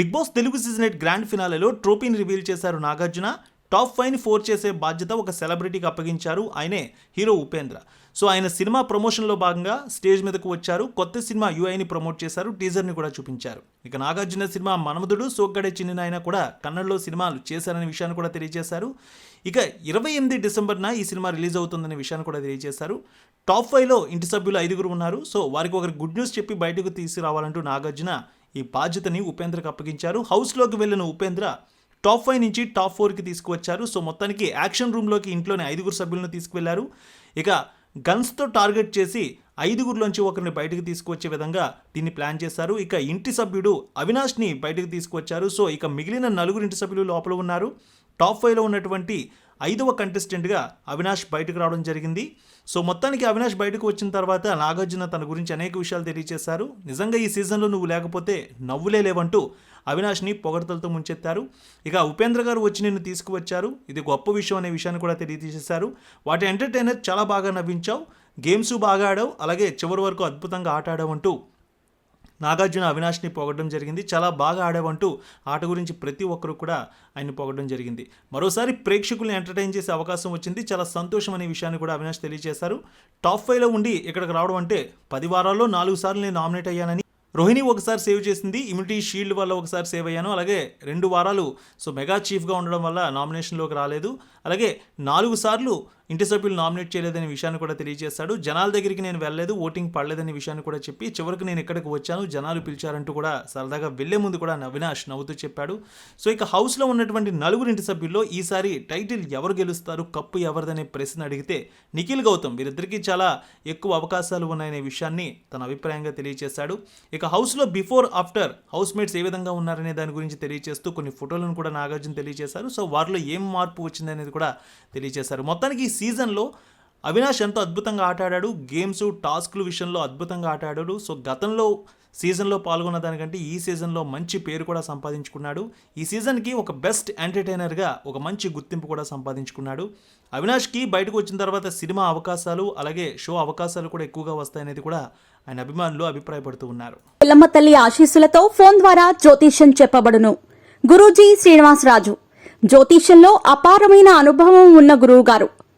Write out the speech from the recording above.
Bigg Boss Telugu season eight grand ఫినాలేలో ట్రోఫీని reveal చేశారు Nagarjuna. Top ఫైవ్ని four చేసే బాధ్యత ఒక సెలబ్రిటీకి అప్పగించారు ఆయనే హీరో ఉపేంద్ర. సో ఆయన సినిమా ప్రమోషన్లో భాగంగా స్టేజ్ మీదకు వచ్చారు. కొత్త సినిమా యూఐని ప్రమోట్ చేశారు. టీజర్ని కూడా చూపించారు. ఇక నాగార్జున సినిమా మనమధుడు సోగ్గడే చిన్న ఆయన కూడా కన్నడలో సినిమాలు చేశారనే విషయాన్ని కూడా తెలియజేశారు. ఇక ఇరవై ఎనిమిది డిసెంబర్న ఈ సినిమా రిలీజ్ అవుతుందనే విషయాన్ని కూడా తెలియజేశారు. టాప్ ఫైవ్లో ఇంటి సభ్యులు ఐదుగురు ఉన్నారు. సో వారికి ఒకరు గుడ్ న్యూస్ చెప్పి బయటకు తీసుకురావాలంటూ నాగార్జున ఈ బాధ్యతని ఉపేంద్రకు అప్పగించారు. హౌస్లోకి వెళ్ళిన ఉపేంద్ర టాప్ ఫైవ్ నుంచి టాప్ ఫోర్కి తీసుకువచ్చారు. సో మొత్తానికి యాక్షన్ రూమ్లోకి ఇంట్లోనే ఐదుగురు సభ్యులను తీసుకువెళ్ళారు. ఇక గన్స్తో టార్గెట్ చేసి ఐదుగురిలోంచి ఒకరిని బయటకు తీసుకువచ్చే విధంగా దీన్ని ప్లాన్ చేశారు. ఇక ఇంటి సభ్యుడు అవినాష్ని బయటకు తీసుకువచ్చారు. సో ఇక మిగిలిన నలుగురు ఇంటి సభ్యులు లోపల ఉన్నారు. టాప్ ఫైవ్లో ఉన్నటువంటి ఐదవ కంటెస్టెంట్గా అవినాష్ బయటకు రావడం జరిగింది. సో మొత్తానికి అవినాష్ బయటకు వచ్చిన తర్వాత నాగార్జున తన గురించి అనేక విషయాలు తెలియజేశారు నిజంగా ఈ సీజన్లో నువ్వు లేకపోతే నవ్వులే లేవంటూ అవినాష్ని పొగడతలతో ముంచెత్తారు. ఇక ఉపేంద్ర గారు వచ్చి నిన్ను తీసుకువచ్చారు. ఇది గొప్ప విషయం అనే విషయాన్ని కూడా తెలియజేశారు. వాటి ఎంటర్టైనర్ చాలా బాగా నవ్వించావు. గేమ్స్ బాగా ఆడావు. అలాగే చివరి వరకు అద్భుతంగా ఆట ఆడావు అంటూ నాగార్జున అవినాష్ని పొగడం జరిగింది. చాలా బాగా ఆడావంటూ ఆట గురించి ప్రతి ఒక్కరు కూడా ఆయన్ని పొగడం జరిగింది. మరోసారి ప్రేక్షకుల్ని ఎంటర్టైన్ చేసే అవకాశం వచ్చింది. చాలా సంతోషం అనే విషయాన్ని కూడా అవినాష్ తెలియజేశారు. టాప్ ఫైవ్లో ఉండి ఇక్కడికి రావడం అంటే పది వారాల్లో నాలుగు సార్లు నేను నామినేట్ అయ్యానని రోహిణి ఒకసారి సేవ్ చేసింది ఇమ్యూనిటీ షీల్డ్ వల్ల ఒకసారి సేవ్ అయ్యాను. అలాగే రెండు వారాలు సో మెగా చీఫ్గా ఉండడం వల్ల నామినేషన్లోకి రాలేదు. అలాగే నాలుగు సార్లు ఇంటి సభ్యులు నామినేట్ చేయలేదనే విషయాన్ని కూడా తెలియజేశాడు జనాల దగ్గరికి నేను వెళ్ళలేదు ఓటింగ్ పడలేదనే విషయాన్ని కూడా చెప్పి చివరికి నేను ఇక్కడికి వచ్చాను జనాలు పిలిచారంటూ కూడా సరదాగా వెళ్ళే ముందు కూడా అవినాష్ నవ్వుతూ చెప్పాడు. సో ఇక హౌస్లో ఉన్నటువంటి నలుగురు ఇంటి సభ్యుల్లో ఈసారి టైటిల్ ఎవరు గెలుస్తారు కప్పు ఎవరిదనే ప్రశ్న అడిగితే నిఖిల్ గౌతమ్. వీరిద్దరికీ చాలా ఎక్కువ అవకాశాలు ఉన్నాయనే విషయాన్ని తన అభిప్రాయంగా తెలియజేశాడు. ఇక హౌస్లో బిఫోర్ ఆఫ్టర్ హౌస్ మేట్స్ ఏ విధంగా ఉన్నారనే దాని గురించి తెలియజేస్తూ కొన్ని ఫోటోలను కూడా నాగార్జున తెలియజేశారు. సో వారిలో ఏం మార్పు వచ్చిందనేది కూడా తెలియజేశారు. మొత్తానికి ఈ సీజన్లో అవినాష్ ఎంతో అద్భుతంగా ఆట ఆడాడు గేమ్స్ టాస్క్లు విషయంలో అద్భుతంగా ఆట ఆడాడు సో గతంలో సీజన్లో పాల్గొన్న దానికంటే ఈ సీజన్లో మంచి పేరు కూడా సంపాదించుకున్నాడు. ఈ సీజన్కి ఒక బెస్ట్ ఎంటర్టైనర్గా ఒక మంచి గుర్తింపు కూడా సంపాదించుకున్నాడు. అవినాష్కి బయటకు వచ్చిన తర్వాత సినిమా అవకాశాలు అలాగే షో అవకాశాలు కూడా ఎక్కువగా వస్తాయనేది కూడా ఆయన అభిమానులు అభిప్రాయపడుతూ ఉన్నారు. పిల్లమ్మ తల్లి ఆశీస్సులతో ఫోన్ ద్వారా జ్యోతిష్యం చెప్పబడును. గురూజీ శ్రీనివాసరాజు. జ్యోతిష్యంలో అపారమైన అనుభవం ఉన్న గురువు గారు